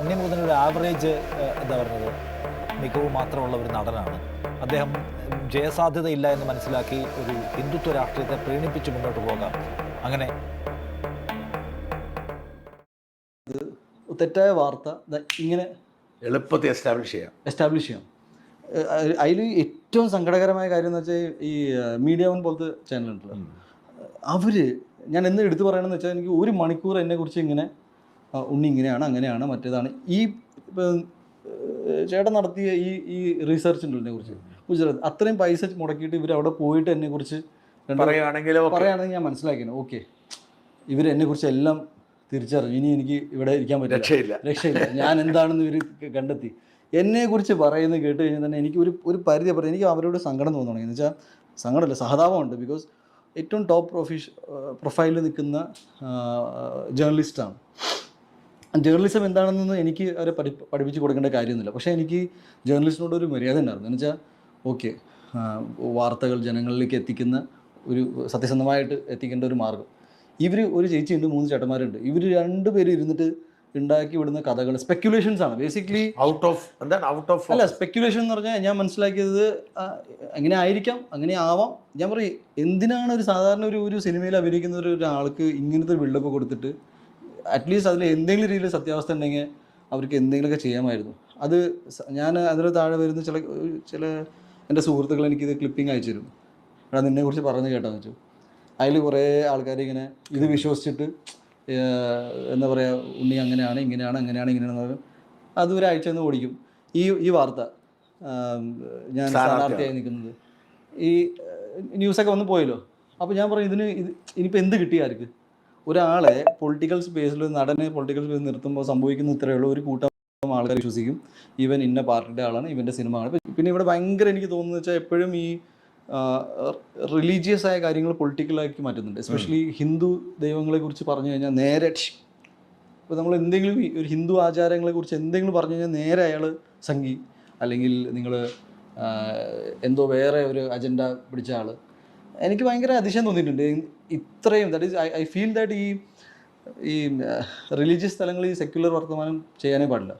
ഉണ്ണിമുകുന്ദൻ ഒരു ആവറേജ് എന്താ പറയുന്നത് മികവ് മാത്രമുള്ള ഒരു നടനാണ്. അദ്ദേഹം ജയസാധ്യതയില്ല എന്ന് മനസ്സിലാക്കി ഒരു ഹിന്ദുത്വ രാഷ്ട്രീയത്തെ പ്രീണിപ്പിച്ച് മുന്നോട്ട് പോകാം. അങ്ങനെ തെറ്റായ വാർത്ത ഇങ്ങനെ എളുപ്പത്തിൽ എസ്റ്റാബ്ലിഷ് ചെയ്യാം. എസ്റ്റാബ്ലിഷ് ചെയ്യാം. അതിൽ ഏറ്റവും സങ്കടകരമായ കാര്യം എന്ന് വെച്ചാൽ ഈ മീഡിയ വൺ പോലത്തെ ചാനലുണ്ടല്ലോ അവർ ഞാൻ എന്ന് എടുത്തു പറയണമെന്ന് വെച്ചാൽ എനിക്ക് ഒരു മണിക്കൂർ എന്നെക്കുറിച്ച് ഇങ്ങനെ ഉണ്ണി ഇങ്ങനെയാണ് അങ്ങനെയാണ് മറ്റേതാണ്. ഈ ചേട്ടൻ നടത്തിയ ഈ ഈ റിസർച്ച് എന്നെ കുറിച്ച്. ഗുജറാത്ത്. അത്രയും പൈസ മുടക്കിയിട്ട് ഇവർ അവിടെ പോയിട്ട് എന്നെ കുറിച്ച് പറയുകയാണെങ്കിൽ. പറയുകയാണെങ്കിൽ ഞാൻ മനസ്സിലാക്കിയത് ഓക്കെ. ഇവർ എന്നെ കുറിച്ച് എല്ലാം തിരിച്ചറിഞ്ഞു. ഇനി എനിക്ക് ഇവിടെ ഇരിക്കാൻ പറ്റില്ല. രക്ഷയില്ല. രക്ഷയില്ല. ഞാൻ എന്താണെന്ന് ഇവർ കണ്ടെത്തി. എന്നെ കുറിച്ച് പറയുന്നത് കേട്ട് കഴിഞ്ഞാൽ തന്നെ എനിക്ക് ഒരു ഒരു പരിധി പറയും എനിക്ക് അവരോട് സങ്കടം തോന്നണം എന്ന് വെച്ചാൽ സങ്കടമല്ല സഹതാപമുണ്ട്. ബിക്കോസ് ഏറ്റവും ടോപ്പ് പ്രൊഫീഷ് പ്രൊഫൈലിൽ നിൽക്കുന്ന ജേർണലിസ്റ്റാണ് ജേർണലിസം എന്താണെന്ന് എനിക്ക് അവരെ പഠി പഠിപ്പിച്ച് കൊടുക്കേണ്ട കാര്യമൊന്നുമില്ല. പക്ഷേ എനിക്ക് ജേർണലിസ്റ്റിനോട് ഒരു മര്യാദ ഉണ്ടായിരുന്നു. എന്ന് വെച്ചാൽ ഓക്കെ വാർത്തകൾ ജനങ്ങളിലേക്ക് എത്തിക്കുന്ന ഒരു സത്യസന്ധമായിട്ട് എത്തിക്കേണ്ട ഒരു മാർഗം ഇവർ ഒരു ചേച്ചിയുണ്ട് മൂന്ന് ചേട്ടന്മാരുണ്ട്. ഇവർ രണ്ടുപേരും ഇരുന്നിട്ട് ഉണ്ടാക്കി വിടുന്ന കഥകൾ സ്പെക്യുലേഷൻസ് ആണ്. ബേസിക്കലി ഔട്ട് ഓഫ് എന്താണ് ഔട്ട് ഓഫ് അല്ല സ്പെക്യുലേഷൻ എന്ന് പറഞ്ഞാൽ ഞാൻ മനസ്സിലാക്കിയത് അങ്ങനെ ആയിരിക്കാം അങ്ങനെ ആവാം. ഞാൻ പറയും എന്തിനാണ് ഒരു സാധാരണ ഒരു ഒരു സിനിമയിൽ അഭിനയിക്കുന്ന ഒരു ഒരാൾക്ക് ഇങ്ങനത്തെ ബിൽഡപ്പ് കൊടുത്തിട്ട് അറ്റ്ലീസ്റ്റ് അതിൽ എന്തെങ്കിലും രീതിയിൽ സത്യാവസ്ഥ ഉണ്ടെങ്കിൽ അവർക്ക് എന്തെങ്കിലുമൊക്കെ ചെയ്യാമായിരുന്നു. അത് ഞാൻ അതിന് താഴെ വരുന്ന ചില ചില എന്റെ സുഹൃത്തുക്കൾ എനിക്കിത് ക്ലിപ്പിംഗ് അയച്ചു എടാ നിന്നെ കുറിച്ച് പറഞ്ഞു കേട്ടാന്ന് വെച്ചു. അതിൽ കുറേ ആൾക്കാർ ഇങ്ങനെ ഇത് വിശ്വസിച്ചിട്ട് എന്താ പറയുക ഉണ്ണി അങ്ങനെയാണ് ഇങ്ങനെയാണ് അങ്ങനെയാണ് ഇങ്ങനെയാണെന്ന് പറയും. അത് ഒരാഴ്ച നിന്ന് ഓടിക്കും. ഈ ഈ വാർത്ത ഞാൻ സ്ഥാനാർത്ഥിയായി നിൽക്കുന്നത്. ഈ ന്യൂസൊക്കെ വന്ന് പോയല്ലോ. അപ്പോൾ ഞാൻ പറയും ഇതിന് ഇത് ഇനിയിപ്പോൾ എന്ത് കിട്ടി ആർക്ക്? ഒരാളെ പൊളിറ്റിക്കൽ സ്പേസിൽ നടനെ പൊളിറ്റിക്കൽ സ്പേസിൽ നിർത്തുമ്പോൾ സംഭവിക്കുന്ന ഇത്രയേ ഉള്ളൂ. ഒരു കൂട്ടം ആൾക്കാർ വിശ്വസിക്കും. ഇവൻ ഇന്ന പാർട്ടിയുടെ ആളാണ് ഇവന്റെ സിനിമയാണ് പിന്നെ ഇവിടെ ഭയങ്കര എനിക്ക് തോന്നുന്നത് വെച്ചാൽ എപ്പോഴും ഈ റിലീജിയസ് ആയ കാര്യങ്ങൾ പൊളിറ്റിക്കലാക്കി മാറ്റുന്നുണ്ട്. എസ്പെഷ്യലി ഹിന്ദു ദൈവങ്ങളെ കുറിച്ച് പറഞ്ഞു കഴിഞ്ഞാൽ നേരെ ഇപ്പോൾ നമ്മൾ എന്തെങ്കിലും ഒരു ഹിന്ദു ആചാരങ്ങളെ കുറിച്ച് എന്തെങ്കിലും പറഞ്ഞു കഴിഞ്ഞാൽ നേരെ അയാൾ സംഘി. അല്ലെങ്കിൽ നിങ്ങൾ എന്തോ വേറെ ഒരു അജണ്ട പിടിച്ച ആൾ എനിക്ക് ഭയങ്കര അതിശയം തോന്നിയിട്ടുണ്ട്. ഇത്രയും that is I feel that ഈ ഈ റിലീജിയസ് സ്ഥലങ്ങളിൽ സെക്യുലർ വർത്തമാനം ചെയ്യാനേ പാടില്ല.